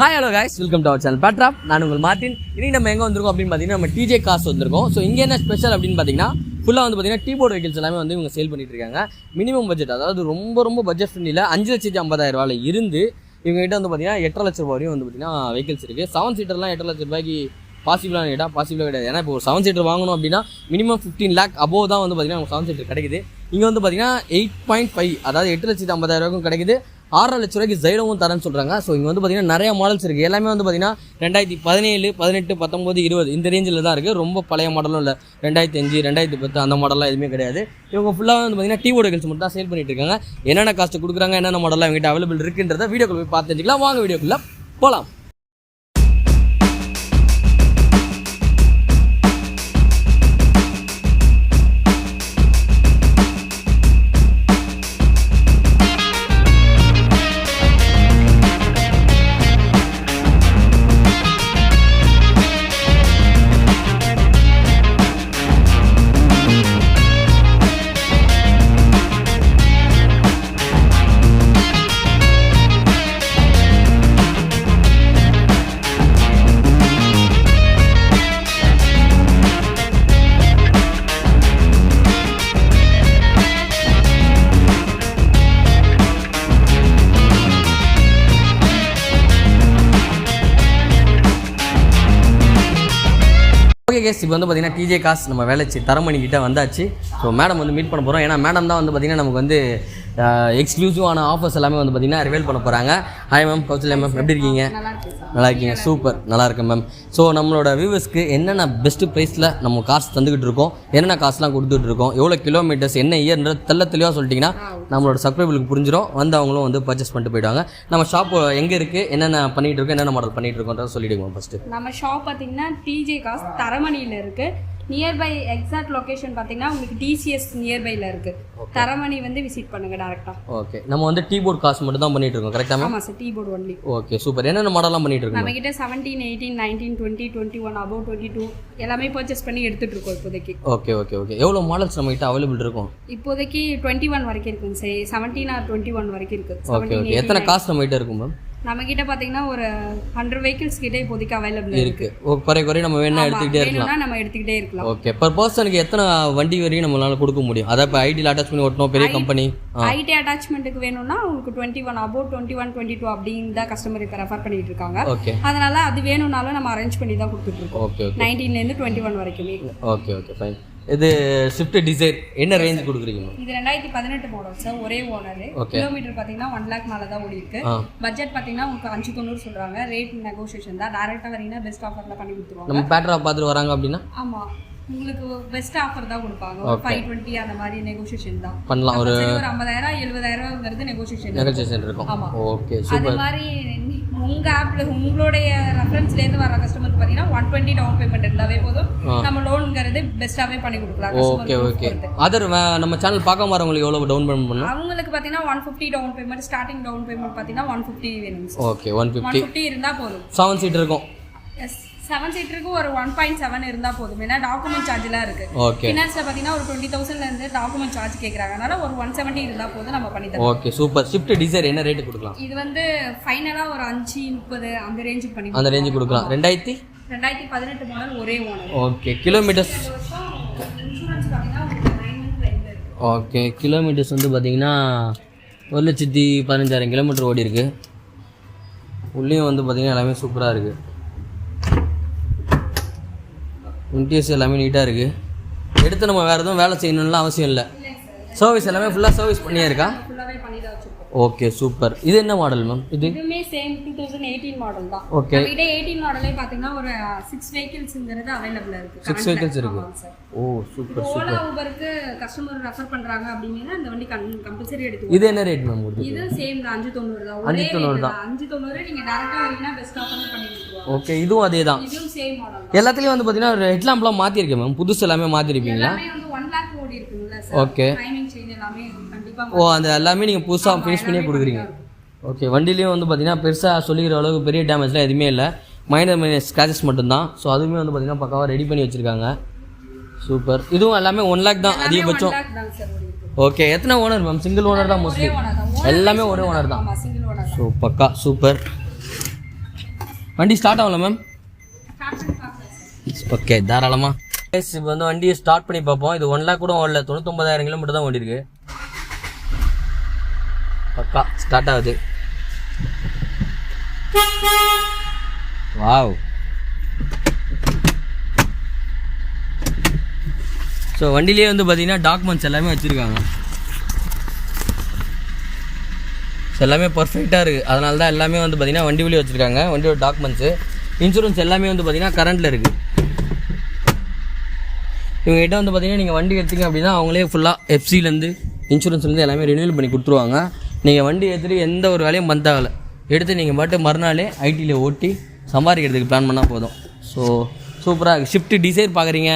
Hi hello guys welcome to our channel பேட்ராப் நான் உங்கள் Martin இன்றைக்கி நம்ம எங்கே வந்திருக்கோம் அப்படின்னு பார்த்தீங்கன்னா நம்ம டிஜே காசு வந்திருக்கோம். ஸோ இங்கே என்ன ஸ்பெஷல் அப்படின்னு பார்த்தீங்கன்னா ஃபுல்லாக வந்து பார்த்தீங்கன்னா கீபோர்ட் வெஹிக்கிள்ஸ் எல்லாமே வந்து இவங்க சேல் பண்ணிட்டு இருக்காங்க மினிமம் பட்ஜெட் அதாவது ரொம்ப ரொம்ப பட்ஜெட் ஃப்ரெண்ட்லியில் அஞ்சு லட்சத்தி ஐம்பதாயிரம் ரூபாயில் இருந்து இவங்ககிட்ட வந்து பார்த்தீங்கன்னா எட்டரை லட்ச ரூபாய் வரையும் வந்து பார்த்தீங்கன்னா வெஹிக்கிள்ஸ் இருக்குது செவன் சீட்டர்லாம் எட்டரை லட்ச ரூபாய்க்கு பாசிபிளான கேட்டால் பாசிபிளாக கிடையாது. ஏன்னா இப்போ ஒரு செவன் சீட்டர் வாங்கணும் அப்படின்னா மினிமம் ஃபிஃப்டீன் லேக் அபோவ் தான் வந்து பார்த்தீங்கன்னா செவன் சீட்டர் கிடைக்குது. இங்கே வந்து பார்த்தீங்கன்னா எயிட் பாயிண்ட் ஃபைவ் அதாவது எட்டு லட்சத்தி ஐம்பதாயிரம் ரூபாய்க்கும் கிடைக்குது. ஆறரை லட்ச ரூபாய்க்கு ஜைடவும் தரேன்னு சொல்கிறாங்க ஸோ இங்கே வந்து பார்த்தீங்கன்னா நிறைய மாடல்ஸ் இருக்குது எல்லாமே வந்து பார்த்தீங்கன்னா ரெண்டாயிரத்தி பதினேழு பதினெட்டு பத்தொம்போது இருபது இந்த ரேஞ்சில் தான் இருக்குது ரொம்ப பழைய மாடலும் இல்லை. ரெண்டாயிரத்தி அஞ்சு ரெண்டாயிரத்தி பத்து அந்த மாடல்லாம் எதுவுமே கிடையாது. இவங்க ஃபுல்லாக வந்து பார்த்தீங்கன்னா டீ ஓடுகள்ஸ் மட்டும் தான் சேல் பண்ணிட்டு இருக்காங்க. என்னென்ன காஸ்ட் கொடுக்குறாங்க என்னென்ன மாடல்லாம் இவங்ககிட்ட அவைலபிள் இருக்குன்றத வீடியோக்குள்ள போய் பார்த்து தெரிஞ்சுக்கலாம். வாங்க வீடியோக்குள்ளே போகலாம் ஓகே கேஸ் இப்போ வந்து பார்த்தீங்கன்னா டிஜே காஸ் நம்ம வேலைச்சு தரமணிக்கிட்ட வந்தாச்சு. ஸோ மேடம் வந்து மீட் பண்ண போகிறோம் ஏன்னா மேடம் தான் வந்து பார்த்தீங்கன்னா நமக்கு வந்து எக்ஸ்க்ளூசிவான ஆஃபர்ஸ் எல்லாமே வந்து பார்த்தீங்கன்னா ரிவீல் பண்ண போகிறாங்க ஹாய் மேம் கௌசல்யா மேம் எப்படி இருக்கீங்க? நல்லா இருக்கீங்க சூப்பர் நல்லா இருக்கேன் மேம் ஸோ நம்மளோட வியூவர்ஸ்க்கு என்னென்ன பெஸ்ட் ப்ரைஸில் நம்ம காசு தந்துக்கிட்டு இருக்கோம்? என்னென்ன காசுலாம் கொடுத்துட்டு இருக்கோம்? எவ்வளோ கிலோமீட்டர்ஸ் என்ன இயர்ன்றது தெல்ல தெளிவாக சொல்லிட்டீங்கன்னா நம்மளோட சப்ஸ்கிரைபர்களுக்கு புரிஞ்சிடும் வந்து அவங்களும் வந்து பர்ச்சேஸ் பண்ணிட்டு போயிடுவாங்க. நம்ம ஷாப் எங்கே இருக்குது என்னென்ன பண்ணிகிட்டு இருக்கோம்? என்னென்ன மாடல் பண்ணிகிட்டு இருக்கோன்றதை சொல்லிவிடுங்க ஃபஸ்ட்டு நம்ம ஷாப் பார்த்தீங்கன்னா டிஜே காசு தரமணியில் இருக்கு. நியர்பை எக்ஸாக்ட் லொகேஷன் பார்த்தீங்கன்னா உங்களுக்கு டிசிஎஸ் நியர்பைல இருக்கு. தரமணி வந்து விசிட் பண்ணுங்க டேரக்டா ஓகே நம்ம வந்து கீபோர்ட் காசு மட்டும் தான் பண்ணிட்டு இருக்கோம் கரெக்டாக மேம் ஆமா sir T board only okay super என்னென்ன மாடல்லாம் பண்ணிட்டு இருக்கோம் நம்ம கிட்ட seventeen eighteen nineteen twenty twenty one above twenty two எல்லாமே பர்ச்சேஸ் பண்ணி எடுத்துட்டு இருக்கோம் இப்போதைக்கு. ஓகே ஓகே ஓகே எவ்வளோ மாடல்ஸ் நம்ம கிட்ட அவைலபிள் இருக்கும்? இப்போதைக்கு டுவெண்ட்டி ஒன் வரைக்கும் இருக்குங்க sir seventeen or twenty one வரைக்கும் இருக்கு. ஓகே ஓகே எத்தனை காசு நம்ம கிட்ட இருக்கும் மேம் நம்ம கிட்ட பார்த்தீங்கன்னா ஒரு ஹண்ட்ரட் வெஹிக்கிள்ஸ் கிட்ட இப்போதைக்கு அவைலபிள் இருக்கு. ஓ குறை குறை நம்ம வேணா எடுத்துக்கிட்டே இருக்கலாம். நம்ம எடுத்துக்கிட்டே இருக்கலாம். ஓகே பர் பர்சனுக்கு எத்தனை வண்டி வரையும் நம்மளால கொடுக்க முடியும்? அதான் இப்போ ஐடியில் அட்டாச் பண்ணி ஓட்டணும் பெரிய கம்பெனி ஐடி அட்டாச்மெண்ட்டுக்கு வேணும்னா உங்களுக்கு twenty one above twenty one twenty two அப்படின்னு தான் கஸ்டமர் இப்போ ரெஃபர் பண்ணிட்டு இருக்காங்க. ஓகே அதனால அது வேணும்னாலும் நம்ம அரேஞ்ச் பண்ணி தான் கொடுத்துட்டு இருக்கோம். ஓகே நைன்டீன்லேருந்து டுவெண்ட்டி ஒன் வரைக்குமே. ஓகே ஓகே ஃபைன் இது ஸ்விஃப்ட் டிசைர் என்ன ரேஞ்ச் கொடுக்குறீங்க? இது ரெண்டாயிரத்தி பதினெட்டு மாடல் சார் ஒரே ஓனர். கிலோமீட்டர் பார்த்தீங்கன்னா ஒன் லேக் மேலே தான் ஓடி இருக்கு பட்ஜெட் பார்த்தீங்கன்னா உங்களுக்கு அஞ்சு தொண்ணூறு சொல்றாங்க. ரேட் நெகோசியேஷன் தான். டேரெக்டாக வரீங்கன்னா பெஸ்ட் ஆஃபர்ல பண்ணி கொடுத்துருவாங்க. நம்ம பேட்டரா பார்த்துட்டு வராங்க அப்படின்னா? ஆமா. உங்களுக்கு பெஸ்ட் ஆஃபர் தான் கொடுப்பாங்க. ஒரு ஃபைவ் டுவெண்ட்டி அந்த மாதிரி நெகோசியேஷன் தான். பண்ணலாம். ஒரு ஒரு ஐம்பதாயிரம் எழுபதாயிரம்ங்கிறது நெகோசியேஷன் நெகோசியேஷன் இருக்கும். ஆமா. ஓகே அது மாதிரி உங்க ஆப்ல உங்களுடைய ரெஃபரன்ஸ்ல இருந்து வர கஸ்டமருக்கு பாத்தீங்கன்னா ஒன் டுவெண்ட்டி டவுன் பேமெண்ட் இருந்தாவே போதும். நம்ம லோனுங்கிறது பெஸ்ட்டாவே பண்ணி கொடுக்கலாம். Okay okay. அதர் நம்ம சேனல் பார்க்க வரவங்களுக்கு எவ்வளோ டவுன் பேமெண்ட் பண்ணலாம் அவங்களுக்கு பாத்தீங்கன்னா one fifty down payment starting down payment பாத்தீங்கன்னா ஒன் ஃபிஃப்டி வேணும். ஓகே ஒன் ஃபிஃப்டி ஃபிஃப்டி இருந்தா போதும். செவன் சீட் இருக்கும். செவன் சீட்டருக்கு ஒரு ஒன் பாயிண்ட் செவன் இருந்தா போதும். ஏன்னா டாக்குமெண்ட் சார்ஜ்லாம் இருக்கு. ஃபினான்ஸ்ல பாத்தீங்கன்னா ஒரு டுவெண்ட்டி தௌசண்ட்ல இருந்து டாக்குமெண்ட் சார்ஜ் கேக்குறாங்க. அதனால ஒரு ஒன் செவன்ட்டி இருந்தா போதும் நம்ம பண்ணி தரோம் ஓகே சூப்பர் ஷிஃப்ட் டிசைர் என்ன ரேட்டு கொடுக்கலாம்? இது வந்து ஃபைனலா ஒரு அஞ்சு முப்பது அந்த ரேஞ்சுக்கு பண்ணி அந்த ரேஞ்சு கொடுக்கலாம். ரெண்டாயிரத்தி? ரெண்டாயிரத்தி பதினெட்டு மாடல் ஒரே ஓனர் ஓகே கிலோமீட்டர்ஸ் பார்த்தீங்கன்னா ஓகே கிலோமீட்டர்ஸ் வந்து பார்த்தீங்கன்னா ஒரு லட்சத்தி பதினஞ்சாயிரம் கிலோமீட்டர் ஓடி இருக்கு உள்ளேயும் வந்து பார்த்தீங்கன்னா எல்லாமே சூப்பராக இருக்குது இன்டீரியர்ஸ் எல்லாமே நீட்டாக இருக்குது எடுத்து நம்ம வேறு எதுவும் வேலை செய்யணும்லாம் அவசியம் இல்லை. சர்வீஸ் எல்லாமே ஃபுல்லாக சர்வீஸ் பண்ணியே இருக்கா ஃபுல்லாகவே பண்ணி தான் வச்சிருக்கோம் ஓகே சூப்பர் இது என்ன மாடல் மேம் இது? இதுவுமே same two thousand eighteen model தான். ஓகே நம்மகிட்ட எயிட்டீன் மாடலே பார்த்தீங்கன்னா ஒரு சிக்ஸ் வெஹிக்கிள்ஸ்ங்கிறது அவைலபிள் இருக்கு. சிக்ஸ் வெஹிக்கிள்ஸ் இருக்கு. ஓ சூப்பர் ஓலா ஊபருக்கு கஸ்டமர் ரெஃபர் பண்றாங்க அப்படின்னா இந்த வண்டி கம்பல்சரி எடுத்து இது என்ன ரேட் மேம் இது சேம் தான் அஞ்சு தொண்ணூறு தான். ஒரே rate தான். அஞ்சு தொண்ணூறு நீங்க டேரக்டா வரீங்கன்னா பெஸ்ட் ஆஃபர் பண்ணி கொடுத்துருவாங்க. ஓகே இதுவும் அதே தான். இதுவும் சேம் மாடல் எல்லாத்துலேயும் வந்து பார்த்தீங்கன்னா ஹெட்லாம்ப்லாம் மாற்றிருக்கேன் மேம் புதுசு எல்லாமே மாற்றிருப்பீங்களா எல்லாமே வந்து ஒன் லேக் ஓடி இருக்குங்களா சார் ஓகே ஓ அந்த எல்லாமே நீங்கள் புதுசாக ஃபினிஷ் பண்ணியே கொடுக்குறீங்க. ஓகே வண்டிலையும் வந்து பார்த்தீங்கன்னா பெருசாக சொல்லிக்கிற அளவுக்கு பெரிய டேமேஜ்லாம் எதுவுமே இல்லை. மைனர் மைனர் ஸ்க்ராச்சஸ் மட்டும்தான். ஸோ அதுவுமே வந்து பார்த்தீங்கன்னா பக்காவாக ரெடி பண்ணி வச்சுருக்காங்க. சூப்பர் இதுவும் எல்லாமே ஒன் லேக் தான் அதிகபட்சம். ஓகே எத்தனை ஓனர் மேம் சிங்கிள் ஓனர் தான் மோஸ்ட்லி எல்லாமே ஒரே ஓனர் தான். ஸோ பக்கா சூப்பர் வண்டி ஸ்டார்ட் ஆகல மேம் ஓகே தாராளமாக இப்போ வந்து வண்டியை ஸ்டார்ட் பண்ணி பார்ப்போம். இது ஒன் லேக் கூட ஓடல. தொண்ணூத்தொம்பதாயிரம் கிலோமீட்டர் தான் ஓடி இருக்கு பக்கா ஸ்டார்ட் ஆகுது. வாவ் ஸோ வண்டிலேயே வந்து பார்த்தீங்கன்னா டாக்குமெண்ட்ஸ் எல்லாமே வச்சுருக்காங்க. எல்லாமே பர்ஃபெக்டாக இருக்குது அதனால தான் எல்லாமே வந்து பார்த்திங்கன்னா வண்டி வழி வச்சுருக்காங்க. வண்டியோட டாக்குமெண்ட்ஸு இன்சூரன்ஸ் எல்லாமே வந்து பார்த்தீங்கன்னா கரண்ட்டில் இருக்குது இவங்ககிட்ட வந்து பார்த்தீங்கன்னா நீங்கள் வண்டி எடுத்தீங்க அப்படின்னா அவங்களே ஃபுல்லாக எஃப்சிலேருந்து இன்சூரன்ஸ்லேருந்து எல்லாமே ரினியூவல் பண்ணி கொடுத்துருவாங்க. நீங்கள் வண்டி எடுத்துகிட்டு எந்த ஒரு வேலையும் பண்ண எடுத்து நீங்கள் பாட்டு மறுநாளே ஐடியில் ஓட்டி சம்பாதிக்கிறதுக்கு பிளான் பண்ணால் போதும். ஸோ சூப்பராக ஷிஃப்ட் டிசைர் பார்க்குறீங்க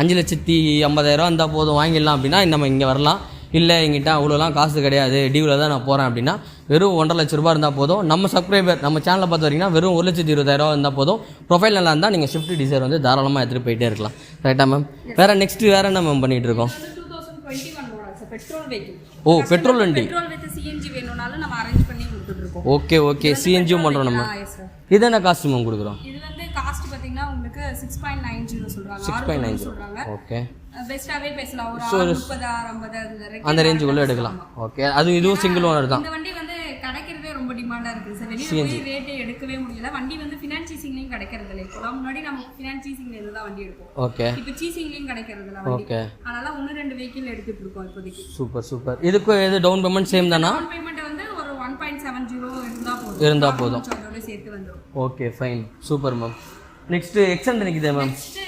அஞ்சு லட்சத்தி ஐம்பதாயிரம் இருந்தால் போதும். வாங்கிடலாம் அப்படின்னா நம்ம இங்கே வரலாம். இல்லை எங்கிட்ட அவ்வளோலாம் காசு கிடையாது. டியூவில் தான் நான் போகிறேன் அப்படின்னா வெறும் ஒன்றரை லட்ச ரூபா இருந்தால் போதும். நம்ம சப்ஸ்கிரைபர் நம்ம சேனலை பார்த்து வரீங்கன்னா வெறும் ஒரு லட்சத்தி இருபதாயிரம் இருந்தால் போதும். ப்ரொஃபைல் நல்லா இருந்தால் நீங்கள் ஷிஃப்ட் டிசைர் வந்து தாராளமாக எடுத்துகிட்டு போயிட்டே இருக்கலாம். ரைட்டா மேம் வேறு நெக்ஸ்ட்டு வேறு என்ன மேம் பண்ணிகிட்டு இருக்கோம்? ஓ பெட்ரோல் வண்டி. பெட்ரோல் வித் சிஎன்ஜி வேணும்னாலும் நம்ம அரேஞ்ச் பண்ணி கொடுத்துட்டு இருக்கோம் ஓகே ஓகே சிஎன்ஜியும் பண்ணுறோம் நம்ம. இது என்ன காஸ்ட் மேம் கொடுக்குறோம்? இது வந்து காஸ்ட் பார்த்தீங்கன்னா உங்களுக்கு சிக்ஸ் பாயிண்ட் நைன் ஜீரோ சொல்கிறாங்க சிக்ஸ் பாயிண்ட் நைன் சொல்கிறாங்க ஓகே பெஸ்ட்டாகவே பேசலாம். ஒரு முப்பது ஐம்பது அந்த ரேஞ்சுக்குள்ளே எடுக்கலாம். ஓகே அது இதுவும் சிங்கிள் ஓனர் தான். இந்த வண்டி ரொம்ப டிமாண்டா இருக்கு சார் வெளியில போய் ரேட்டே எடுக்கவே முடியல. வண்டி வந்து ஃபினான்ஸ் சீசிங்லயும் கிடைக்கிறது இல்லை இப்போலாம் முன்னாடி நம்ம ஃபினான்ஸ் சீசிங்ல இருந்து தான் வண்டி எடுப்போம். ஓகே இப்போ சீசிங்லயும் கிடைக்கிறது இல்லை ஓகே அதனால ஒன்று ரெண்டு வெஹிக்கிள் எடுத்துட்டு இருக்கோம் இப்போதைக்கு. சூப்பர் சூப்பர் இதுக்கு எது டவுன் பேமெண்ட் சேம் தானா? டவுன் பேமெண்ட் வந்து ஒரு ஒன் பாயிண்ட் செவன் ஜீரோ இருந்தா போதும். இருந்தா போதும். சேர்த்து வந்துடும் okay fine super ma'am next Xcent நிற்குதே ma'am next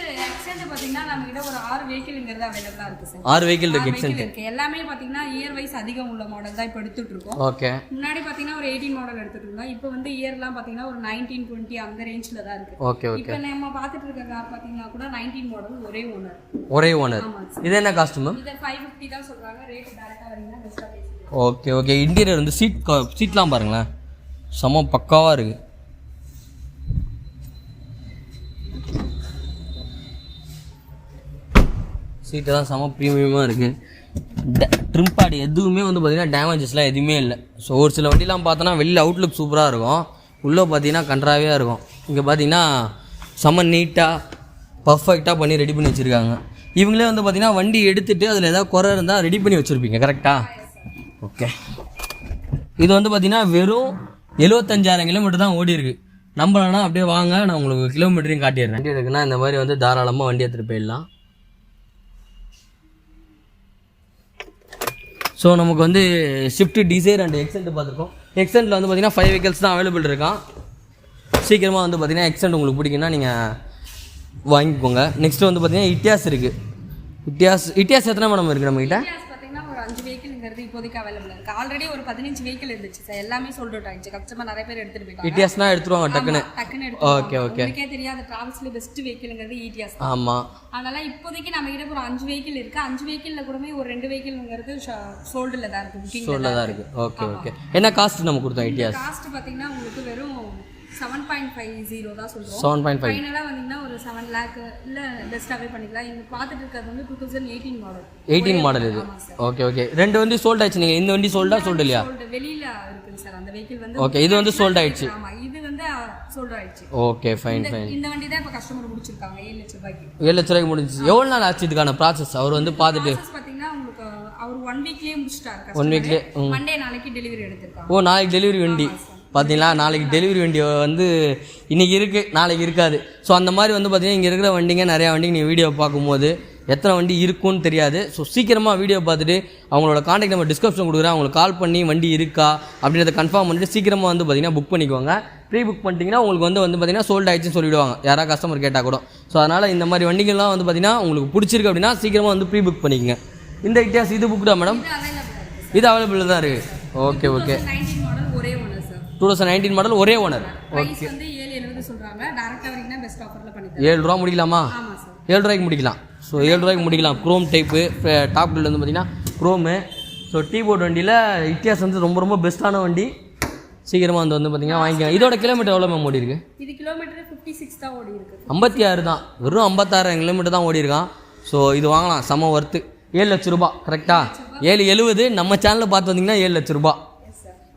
பாத்தீங்கன்னா நம்ம கிட்ட ஒரு ஆறு வெஹிக்கிள்ங்கிறது அவைலபிளா இருக்கு சார் ஆறு வெஹிக்கிள் இருக்கு வெஹிக்கிள் இருக்கு. எல்லாமே பாத்தீங்கன்னா இயர் வைஸ் அதிகம் உள்ள மாடல் தான் இப்போ எடுத்துட்டு இருக்கோம் ஓகே முன்னாடி பாத்தீங்கன்னா ஒரு எயிட்டீன் மாடல் எடுத்துட்டு இருந்தோம். இப்போ வந்து இயர்லாம் பாத்தீங்கன்னா ஒரு நைன்டீன் டுவெண்ட்டி அந்த ரேஞ்சில் தான் இருக்கு. ஓகே ஓகே இப்போ நம்ம பார்த்துட்டு இருக்க கார் பாத்தீங்கன்னா கூட நைன்டீன் மாடல் ஒரே ஓனர் ஒரே ஓனர் இது என்ன காஸ்ட் மேம் இதை ஃபைவ் ஃபிஃப்டி தான் சொல்றாங்க. ரேட் டேரக்டா வரீங்கன்னா பெஸ்ட்டாக ஓகே ஓகே இன்டீரியர் வந்து சீட் சீட்லாம் பாருங்களேன். செம பக்காவாக இருக்குது சீட்டெல்லாம் தான் செம ப்ரீமியமாக இருக்குது ட்ரிம் பேட் எதுவுமே வந்து பார்த்திங்கன்னா டேமேஜஸ்லாம் எதுவுமே இல்லை. ஸோ ஒரு சில வண்டிலாம் பார்த்தோன்னா வெளியில் அவுட்லுக் சூப்பராக இருக்கும். உள்ளே பார்த்தீங்கன்னா கன்றாவே இருக்கும். இங்கே பார்த்தீங்கன்னா செம நீட்டாக பர்ஃபெக்டாக பண்ணி ரெடி பண்ணி வச்சுருக்காங்க. இவங்களே வந்து பார்த்தீங்கன்னா வண்டி எடுத்துகிட்டு அதில் ஏதாவது குறை இருந்தால் ரெடி பண்ணி வச்சுருப்பீங்க கரெக்டாக ஓகே இது வந்து பார்த்தீங்கன்னா வெறும் எழுபத்தஞ்சாயிரம் கிலோமீட்டர் தான் ஓடி இருக்கு. நம்பலன்னா அப்படியே வாங்க நான் உங்களுக்கு கிலோமீட்டரையும் காட்டிடுறேன். வண்டி இருக்குன்னா இந்த மாதிரி வந்து தாராளமாக வண்டி எடுத்துகிட்டு போயிடலாம். ஸோ நமக்கு வந்து ஷிஃப்ட் டிசைர் அண்ட் எக்ஸென்ட் பார்த்துருக்கோம். எக்ஸென்ட்டில் வந்து பார்த்தீங்கன்னா ஃபைவ் வெஹிக்கல்ஸ் தான் அவைலபிள் இருக்கான். சீக்கிரமாக வந்து பார்த்தீங்கன்னா எக்ஸென்ட் உங்களுக்கு பிடிக்குன்னா நீங்கள் வாங்கிக்கோங்க. நெக்ஸ்ட் வந்து பார்த்தீங்கன்னா இட்டியாஸ் இருக்குது இட்டியாஸ் இட்டியாஸ் எத்தனை மேடம் இருக்குது நம்மகிட்ட? வெஹிக்கிள்ங்கிறது இப்போதைக்கு அவைலபிள் இருக்கு. ஆல்ரெடி ஒரு பதினஞ்சு வெஹிக்கிள் இருந்துச்சு சார் எல்லாமே சோல்ட் அவுட் ஆயிடுச்சு. கஸ்டமர் நிறைய பேர் எடுத்துட்டு போயிட்டாங்க. இட்டியாஸ்னால் எடுத்துருவாங்க டக்குன்னு. ஆமா, டக்குன்னு ஓகே ஓகே உங்களுக்கே தெரியாத டிராவல்ஸ்ல பெஸ்ட் வெஹிக்கிள்ங்கிறது இடிஎஸ் ஆமாம் அதனால இப்போதைக்கு நம்ம கிட்ட ஒரு அஞ்சு வெஹிக்கிள் இருக்கு. அஞ்சு வெஹிக்கிள்ல கூடமே ஒரு ரெண்டு வெஹிக்கிள்ங்கிறது சோல்டுல தான் இருக்கு சொல்ல தான் இருக்குது ஓகே ஓகே என்ன காஸ்ட் நம்ம கொடுத்தோம் இட்டியாஸ் காஸ்ட் பாத்தீங்கன்னா உங்களுக்கு வெறும் செவன் பாயிண்ட் ஃபைவ் ஜீரோ தான் சொல்றோம். செவன் பாயிண்ட் ஃபைவ் ஃபைனலாக வந்தீங்கன்னா ஒரு செவன் லேக் இல்லை பெஸ்ட்டாகவே பண்ணிக்கலாம். இங்கே பார்த்துட்டு இருக்கிறது வந்து two thousand eighteen model eighteen model இது. ஓகே ஓகே ரெண்டு வண்டி சோல்ட் ஆயிடுச்சு நீங்கள் இந்த வண்டி சோல்டா சோல்டு இல்லையா? வெளியில இருக்குங்க சார் அந்த வெஹிக்கிள் வந்து ஓகே இது வந்து சோல்ட் ஆயிடுச்சு. இது வந்து சோல்டு ஆயிடுச்சு. ஓகே ஃபைன் ஃபைன் இந்த வண்டி தான் இப்போ கஸ்டமர் முடிச்சிருக்காங்க ஏழு லட்சம் ரூபாய்க்கு. ஏழு லட்ச ரூபாய்க்கு முடிஞ்சிச்சு. எவ்வளோ நாள் ஆச்சு இதுக்கான ப்ராசஸ் அவர் வந்து பார்த்துட்டு பார்த்தீங்கன்னா உங்களுக்கு அவர் ஒன் வீக்லேயே முடிச்சிட்டாரு ஒன் வீக்லேயே மண்டே நாளைக்கு டெலிவரி எடுத்திருக்காங்க. ஓ நாளைக்கு டெலிவரி வண்டி. பார்த்தீங்களா நாளைக்கு டெலிவரி வண்டி வந்து இன்றைக்கி இருக்குது நாளைக்கு இருக்காது. ஸோ அந்த மாதிரி வந்து பார்த்தீங்கன்னா இங்கே இருக்கிற வண்டிங்க நிறையா வண்டிங்க நீங்கள் வீடியோ பார்க்கும்போது எத்தனை வண்டி இருக்குன்னு தெரியாது. ஸோ சீக்கிரமாக வீடியோ பார்த்துட்டு அவங்களோட காண்டாக்ட் நம்பர் டிஸ்கிரிப்ஷன் கொடுக்குறேன். அவங்களுக்கு கால் பண்ணி வண்டி இருக்கா அப்படின்றத கன்ஃபார்ம் பண்ணிட்டு சீக்கிரமாக வந்து பார்த்தீங்கன்னா புக் பண்ணிக்கோங்க. ப்ரீ புக் பண்ணிட்டீங்கன்னா உங்களுக்கு வந்து வந்து பார்த்தீங்கன்னா சோல்ட் ஆயிடுச்சுன்னு சொல்லிவிடுவாங்க யாராவது கஸ்டமர் கேட்டால் கூட. ஸோ அதனால் இந்த மாதிரி வண்டிகள்லாம் வந்து பார்த்திங்கன்னா உங்களுக்கு பிடிச்சிருக்கு அப்படின்னா சீக்கிரமாக வந்து ப்ரீ புக் பண்ணிக்கங்க. இந்த இட்டியாஸ் இது புக்டா மேடம் இது இது அவைலபிள் தான் இருக்குது ஓகே ஓகே நைன்டீன் மாடல் ஒரே ஒன்று sir two thousand nineteen model ஒரே ஓனர் வந்து ஏழு ரூபா முடிக்கலாமா? ஏழு ரூபாய்க்கு முடிக்கலாம். ஸோ ஏழு ரூபாய்க்கு முடிக்கலாம். க்ரோம் டைப்பு டாப் பில் வந்து பார்த்தீங்கன்னா க்ரோமு ஸோ டீ போர்ட் வண்டியில் இட்டியாஸ் வந்து ரொம்ப ரொம்ப பெஸ்ட்டான வண்டி. சீக்கிரமாக வந்து வந்து பார்த்தீங்கன்னா வாங்கிக்கலாம். இதோட கிலோமீட்டர் எவ்வளோ மேம் ஓடி இருக்கு? இது கிலோமீட்டர் ஃபிஃப்டி சிக்ஸ் தான் ஓடி இருக்கு. ஐம்பத்தி ஆறு தான். வெறும் ஐம்பத்தாயிரம் கிலோமீட்டர் தான் ஓடி இருக்கான். ஸோ இது வாங்கலாம். செம ஒர்த்து ஏழு லட்ச ரூபா கரெக்டாக ஏழு எழுபது. நம்ம சேனலில் பார்த்து வந்தீங்கன்னா ஏழு லட்ச ரூபா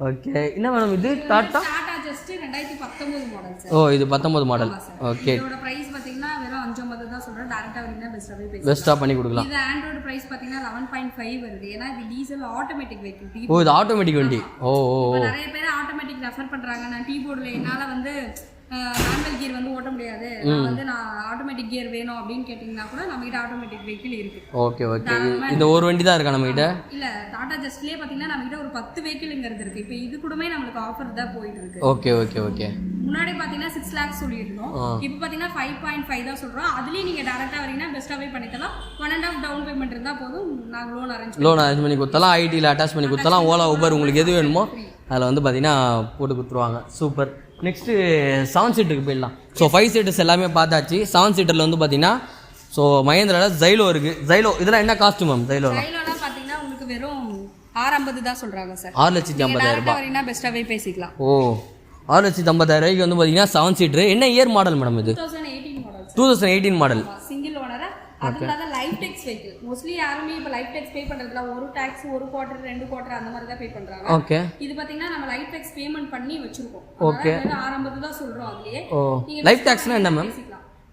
ஓகே என்ன மேடம் இது? டாட்டா டாடா ஜஸ்ட் ரெண்டாயிரத்தி பத்தொன்பது மாடல் சார் ஓ இது பத்தொம்பது மாடல் ஓகே இதோட பிரைஸ் பாத்தீங்கன்னா வெறும் அஞ்சொம்பது தான் சொல்றேன். டேரக்டா வரீங்கன்னா பெஸ்ட்டாவே பேசுறேன் பெஸ்ட்டாக பண்ணி கொடுக்கலாம். இது ஆண்ட்ராய்டு பிரைஸ் பாத்தீங்கன்னா லெவன் பாயிண்ட் ஃபைவ் வருது. ஏன்னா இது டீசல் ஆட்டோமேட்டிக் வெஹிக்கிள் ஓ இது ஆட்டோமேட்டிக் வண்டி. ஓ ஓ ஓ இப்போ நிறைய பேர் ஆட்டோமேட்டிக் ரெஃபர் பண்றாங்க. நான் டீ போர்டில் என்னால வந்து மேனுவல் கியர் வந்து ஓட்ட முடியாது. நான் வந்து நான் ஆட்டோமேட்டிக் கியர் வேணும் அப்படின்னு கேட்டிங்கன்னா கூட நம்ம கிட்ட ஆட்டோமேட்டிக் வெஹிக்கிள் இருக்கு. ஓகே ஓகே இந்த ஒரு வண்டி தான் இருக்கா நம்மகிட்ட இல்ல டாடா ஜஸ்ட்லயே பாத்தீங்கன்னா நம்ம கிட்ட ஒரு பத்து வெஹிக்கிள்ங்கிறது இருக்கு. இப்போ இது கூடமே நம்மளுக்கு ஆஃபர் தான் போயிட்டு இருக்கு. ஓகே ஓகே ஓகே முன்னாடி பாத்தீங்கன்னா சிக்ஸ் லேக்ஸ் சொல்லியிருந்தோம். இப்போ பாத்தீங்கன்னா ஃபைவ் பாயிண்ட் ஃபைவ் தான் சொல்றோம். அதுலயும் நீங்க டேரக்டா வரீங்கன்னா பெஸ்ட்டாவே பண்ணித்தரலாம் one and half down payment இருந்தா போதும். நாங்க லோன் அரேஞ்ச் லோன் அரேஞ்ச் பண்ணி கொடுத்தலாம். ஐடியில் அட்டாச் பண்ணி கொடுத்தலாம். ஓலா ஊபர் உங்களுக்கு எது வேணுமோ அதில் வந்து பார்த்தீங்கன்னா போட்டு கொடுத்துருவாங்க. சூப்பர் நெக்ஸ்ட்டு செவன் சீட்டுக்கு போயிடலாம். ஸோ ஃபைவ் சீட்டர்ஸ் எல்லாமே பார்த்தாச்சு. செவன் சீட்டரில் வந்து பார்த்தீங்கன்னா ஸோ மகேந்திராவில் ஜைலோ இருக்குது ஜைலோ இதெல்லாம் என்ன காஸ்ட் மேம் ஜைலோலாம் கையிலலாம் பாத்தீங்கன்னா உங்களுக்கு வெறும் ஆறு ஐம்பது தான் சொல்றாங்க சார் ஆறு லட்சத்தி ஐம்பதாயிரம் வரீங்கன்னா பெஸ்ட்டாவே பேசிக்கலாம். ஓ ஆறு லட்சத்தி ஐம்பதாயிரம் ரூபாய்க்கு வந்து பார்த்தீங்கன்னா செவன் சீட்ரு என்ன இயர் மாடல் மேடம் இது? Two thousand eighteen model single அது இல்லாத லைஃப் டெக்ஸ் வெஹிக்கிள் மோஸ்ட்லி யாருமே இப்போ லைஃப் டெக்ஸ் பே பண்றதுல ஒரு டாக்ஸ் ஒரு குவார்டர் ரெண்டு குவார்டர் அந்த மாதிரி தான் பே பண்றாங்க. ஓகே இது பாத்தீங்கன்னா நம்ம லைஃப் டெக்ஸ் பேமெண்ட் பண்ணி வச்சிருக்கோம். அதனால ஆரம்பத்துல தான் சொல்றோம் அதுலயே. லைஃப் டேக்ஸ்னால் என்ன மேம்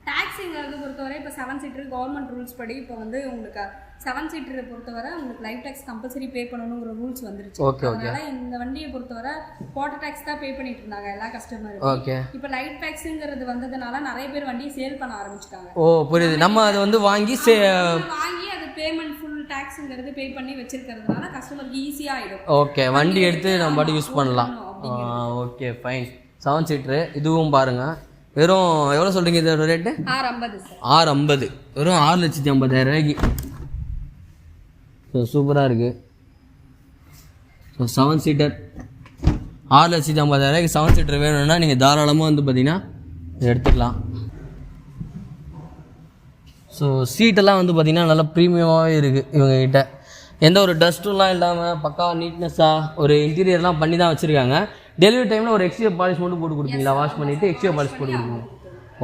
டாக்ஸிங்கிறது பொறுத்தவரை இப்போ செவன் சீட்டர் கவர்மெண்ட் ரூல்ஸ் படி இப்போ வந்து உங்களுக்கு செவன் சீட்டரை பொறுத்தவரை உங்களுக்கு லைஃப் டேக்ஸ் கம்பல்சரி பே பண்ணணுங்கிற ரூல்ஸ் வந்துருச்சு. அதனால இந்த வண்டியை பொறுத்தவரை குவார்டர் டேக்ஸ் தான் பே பண்ணிட்டு இருந்தாங்க எல்லா கஸ்டமரும் ஓகே இப்போ லைட் டேக்ஸுங்கிறது வந்ததுனால நிறைய பேர் வண்டியை சேல் பண்ண ஆரம்பிச்சிட்டாங்க. ஓ புரியுது. நம்ம அதை வந்து வாங்கி வாங்கி அது பேமெண்ட் ஃபுல் டேக்ஸுங்கிறது பே பண்ணி வச்சிருக்கிறதுனால கஸ்டமருக்கு ஈஸியா ஆயிடும். ஓகே வண்டி எடுத்து நம்ம யூஸ் பண்ணலாம். ஓகே ஃபைன் செவன் சீட்ரு இதுவும் பாருங்கள் வெறும் எவ்வளோ சொல்கிறீங்க இதோட ரேட்டு ஆறு ஐம்பது ஆறு ஐம்பது வெறும் ஆறு லட்சத்தி ஐம்பதாயிரம் ரூபாய்க்கு ஸோ சூப்பராக இருக்குது ஸோ செவன் சீட்டர் ஆறு லட்சத்தி ஐம்பதாயிரம் ரூபாய்க்கு செவன் சீட்டர் வேணும்னா நீங்கள் தாராளமாக வந்து பார்த்தீங்கன்னா இதை எடுத்துக்கலாம். ஸோ சீட்டெல்லாம் வந்து பார்த்தீங்கன்னா நல்லா ப்ரீமியமாகவே இருக்குது இவங்ககிட்ட. எந்த ஒரு டஸ்ட்டும் இல்லாமல் பக்கா நீட்னஸாக ஒரு இன்டீரியர்லாம் பண்ணி தான் வச்சுருக்காங்க. டெலிவரி டைமில் ஒரு எக்ஸ்ட்ரா பாலிஷ் மட்டும் போட்டு கொடுப்பீங்களா? வாஷ் பண்ணிவிட்டு எக்ஸ்ட்ரா பாலிஷ் போட்டு கொடுப்பீங்க.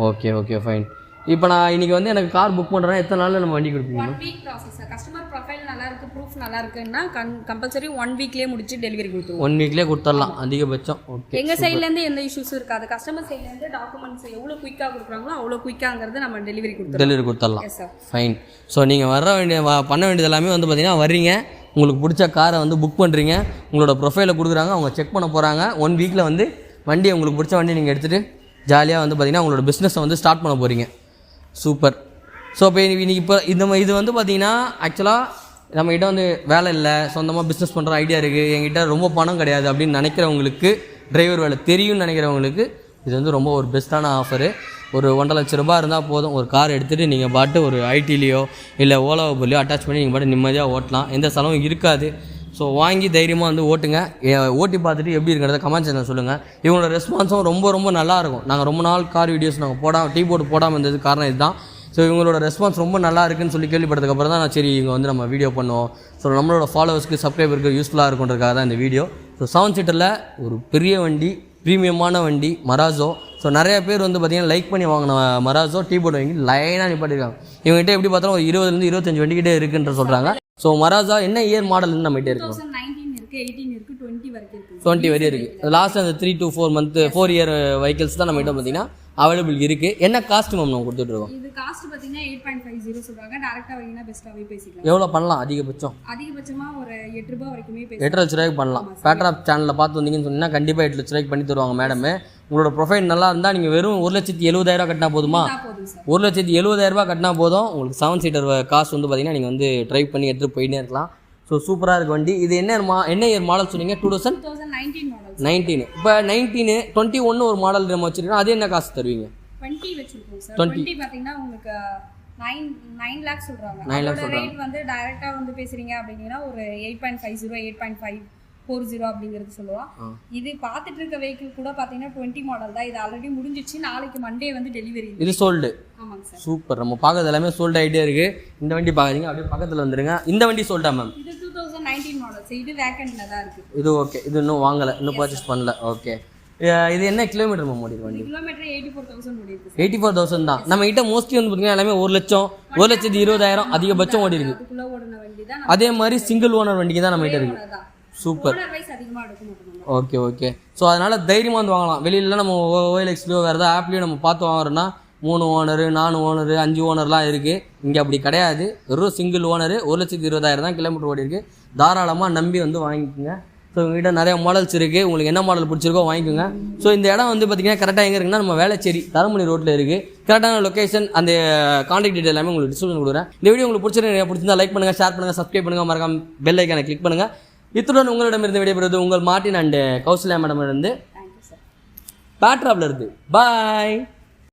ஓகே ஓகே ஃபைன் இப்போ நான் இன்றைக்கி வந்து எனக்கு கார் புக் பண்ணுறேன்னா எத்தனை நாளில் நம்ம வண்டி கொடுப்பீங்க? One week process customer profile நல்லா இருக்கு ப்ரூஃப் நல்லா இருக்குன்னா கம்பல்சரி ஒன் வீக்லயே முடிச்சு டெலிவரி கொடுத்துருவோம். ஒன் வீக்லேயே கொடுத்துடலாம் அதிகபட்சம். ஓகே எங்க சைட்ல இருந்து எந்த இஷ்யூஸும் இருக்காது. கஸ்டமர் சைட்ல இருந்து டாக்குமெண்ட்ஸ் எவ்வளவு குயிக்கா கொடுக்குறாங்களோ அவ்வளவு குயிக்காங்கிறது நம்ம டெலிவரி கொடுத்துருவோம் டெலிவரி கொடுத்துடலாம். ஃபைன் ஸோ நீங்கள் வர வேண்டிய பண்ண வேண்டியது எல்லாமே வந்து பார்த்தீங்கன்னா வர்றீங்க. உங்களுக்கு பிடிச்ச காரை வந்து புக் பண்ணுறீங்க உங்களோட ப்ரொஃபைலை கொடுக்குறாங்க அவங்க செக் பண்ண போகிறாங்க ஒன் வீக்கில் வந்து வண்டியை உங்களுக்கு பிடிச்ச வண்டியை நீங்கள் எடுத்துகிட்டு ஜாலியாக வந்து பார்த்தீங்கன்னா உங்களோட பிஸ்னஸை வந்து ஸ்டார்ட் பண்ண போகிறீங்க சூப்பர் ஸோ இப்போ இன்றைக்கி இப்போ இந்த இது வந்து பார்த்திங்கன்னா ஆக்சுவலாக நம்மகிட்ட வந்து வேலை இல்லை சொந்தமாக பிஸ்னஸ் பண்ணுற ஐடியா இருக்குது என்கிட்ட ரொம்ப பணம் கிடையாது அப்படின்னு நினைக்கிறவங்களுக்கு டிரைவர் வேலை தெரியும்னு நினைக்கிறவங்களுக்கு இது வந்து ரொம்ப ஒரு பெஸ்ட்டான ஆஃபரு ஒரு ஒன்றரை லட்ச ரூபாய் இருந்தால் போதும். ஒரு கார் எடுத்துகிட்டு நீங்கள் பாட்டு ஒரு ஐடிலேயோ இல்லை ஓலோ ஊபர்லையோ அட்டாச் பண்ணி நீங்கள் பாட்டு நிம்மதியாக ஓட்டலாம். எந்த செலவும் இருக்காது. ஸோ வாங்கி தைரியமாக வந்து ஓட்டுங்க. ஓட்டி பார்த்துட்டு எப்படி இருக்கிறத கமெண்ட் சேனல் சொல்லுங்கள் இவங்களோட ரெஸ்பான்ஸும் ரொம்ப ரொம்ப நல்லா இருக்கும். நாங்கள் ரொம்ப நாள் கார் வீடியோஸ் நாங்கள் போடாமல் டீ போர்டு போடாமல் இருந்தது காரணம் இதுதான். ஸோ இவங்களோட ரெஸ்பான்ஸ் ரொம்ப நல்லா இருக்குன்னு சொல்லி கேள்விப்பட்டதுக்கப்புறம் தான் நான் சரி இங்கே வந்து நம்ம வீடியோ பண்ணுவோம். ஸோ நம்மளோட ஃபாலோவர்ஸ்க்கு சப்ஸ்கிரைபருக்கு யூஸ்ஃபுல்லாக இருக்குன்றதுக்காக தான் இந்த வீடியோ ஸோ செவன் சீட்டரில் ஒரு பெரிய வண்டி ப்ரீமியமான வண்டி மராசோ ஸோ நிறைய பேர் வந்து பார்த்தீங்கன்னா லைக் பண்ணி வாங்கின மராசோ டீ போர்டு வாங்கி லைனாக நிப்பாட்டிருக்காங்க. இவங்ககிட்ட எப்படி பார்த்தாலும் ஒரு இருபதுலேருந்து இருபத்தஞ்சு வண்டிக்கிட்டே இருக்குன்ற சொல்கிறாங்க ஸோ மராசா என்ன இயர் மாடல்னு நம்மகிட்ட இருக்கும் டுவெண்ட்டி வரையும் இருக்குது லாஸ்ட் அந்த three to four month four year vehicles தான் நம்மகிட்ட பார்த்தீங்கன்னா அவைலபிள் இருக்குது என்ன காஸ்ட் மேம் நம்ம கொடுத்துட்ருக்கோம் இது காஸ்ட் பார்த்தீங்கன்னா எயிட் பாயிண்ட் ஃபைவ் ஜீரோ சொல்றாங்க. டேரக்டா வரீங்கன்னா பெஸ்ட்டாகவே பேசிக்கலாம். எவ்வளோ பண்ணலாம் அதிகபட்சம்? அதிகபட்சமா ஒரு எட்டு ரூபாய் வரைக்குமே எட்டு லட்ச ரூபாய்க்கு பண்ணலாம். பேட்ராப் சேனலில் பார்த்து வந்தீங்கன்னு சொன்னீங்கன்னா கண்டிப்பாக எட்டு லட்ச ரூபாய்க்கு பண்ணி தருவாங்க மேடம் உங்களோட ப்ரொஃபைல் நல்லா இருந்தால் நீங்கள் வெறும் ஒரு லட்சத்தி எழுபதாயிரம் கட்டினா போதுமா? ஒரு லட்சத்தி எழுபதாயிரம் ரூபாய் கட்டினா போதும். உங்களுக்கு செவன் சீட்டர் காசு வந்து பார்த்தீங்கன்னா நீங்கள் வந்து ட்ரைவ் பண்ணி எடுத்துகிட்டு போயிட்டே இருக்கலாம். ஸோ சூப்பராக இருக்கு வண்டி. இது என்ன மா என்ன இயர் மாடல் சொன்னீங்க? டூ தௌசண்ட் நைன்டீன் இப்போ நைன்டீனு டுவெண்ட்டி ஒன்று ஒரு மாடல் நம்ம வச்சுருக்கோம். அது என்ன காசு தருவீங்க? டுவெண்ட்டி வச்சிருக்கோம் சார் டுவெண்ட்டி பார்த்தீங்கன்னா உங்களுக்கு nine nine lakhs Nine lakhs அதோட ரேட் வந்து டைரக்டா வந்து பேசுறீங்க அப்படின்னா ஒரு eight point five zero eight point five four zero அப்படிங்கிறது சொல்லுவோம் இது பார்த்துட்டு இருக்க வெஹிக்கிள் கூட பார்த்தீங்கன்னா டுவெண்ட்டி மாடல் தான். இது ஆல்ரெடி முடிஞ்சிச்சு. நாளைக்கு மண்டே வந்து டெலிவரி இது சோல்டு ஆமாங்க சார் சூப்பர். நம்ம பார்க்கறது எல்லாமே சோல்ட் ஆகிட்டே இருக்குது இந்த வண்டி பார்க்குறீங்க. அப்படியே பக்கத்தில் வந்துருங்க. இந்த வண்டி சொல்லிட்டா மேம் இது டூ தௌசண்ட் நைன்டீன் மாடல்ஸ் இது வேக்கண்ட்ல தான் இருக்கு. இது ஓகே இது இன்னும் வாங்கலை. இன்னும் பர்ச்சேஸ் பண்ணல. ஓகே இது என்ன கிலோமீட்டர் மேம் ஓடிது வண்டி? எயிட்டி ஃபோர் தௌசண்ட் முடியுது சார் எயிட்டி ஃபோர் தௌசண்ட் தான் நம்ம கிட்ட மோஸ்ட்லி வந்து பார்த்தீங்கன்னா எல்லாமே ஒரு லட்சம் ஒரு லட்சத்தி இருபதாயிரம் அதிகபட்சம் ஓடி இருக்கு அதே மாதிரி சிங்கிள் ஓனர் வண்டிக்கு தான் நம்ம கிட்ட இருக்கு. சூப்பர் ஓகே ஓகே ஸோ அதனால் தைரியமாக வந்து வாங்கலாம். வெளியிலலாம் நம்ம ஓஎல்எக்ஸ்லையோ வேறு ஏதாவது ஆப்லேயோ நம்ம பார்த்து வாங்குறோன்னா மூணு ஓனரு நாலு ஓனரு அஞ்சு ஓனர்லாம் இருக்குது இங்கே அப்படி கிடையாது. வெறும் சிங்கிள் ஓனரு ஒரு லட்சத்தி இருபதாயிரம் தான் கிலோமீட்டர் ஓடி இருக்குது தாராளமாக நம்பி வந்து வாங்கிக்கோங்க. ஸோ உங்ககிட்ட நிறைய மாடல்ஸ் இருக்குது உங்களுக்கு என்ன மாடல் பிடிச்சிருக்கோ வாங்கிக்கோங்க. ஸோ இந்த இடம் வந்து பார்த்திங்கன்னா கரெக்டாக எங்கே இருக்குன்னா நம்ம வேளச்சேரி தரமணி ரோட்டில் இருக்குது கரெக்டான லொக்கேஷன் அந்த காண்டாக்ட் டீட்டெயில் எல்லாமே உங்களுக்கு டிஸ்கிரிப்ஷன் கொடுக்குறேன். இந்த வீடியோ உங்களுக்கு பிடிச்சிருக்கு பிடிச்சிருந்தா லைக் பண்ணுங்கள் ஷேர் பண்ணுங்கள் சப்ஸ்கிரைப் பண்ணுங்கள் மறக்காம பெல் ஐக்கானை கிளிக் பண்ணுங்கள் இத்துடன் உங்களிடமிருந்து விடைபெறுவது உங்கள் மார்ட்டின் அண்டு கௌசல்யா மேடம் இருந்து தேங்க்யூ சார் பேட்ராப்ல இருந்து. பாய்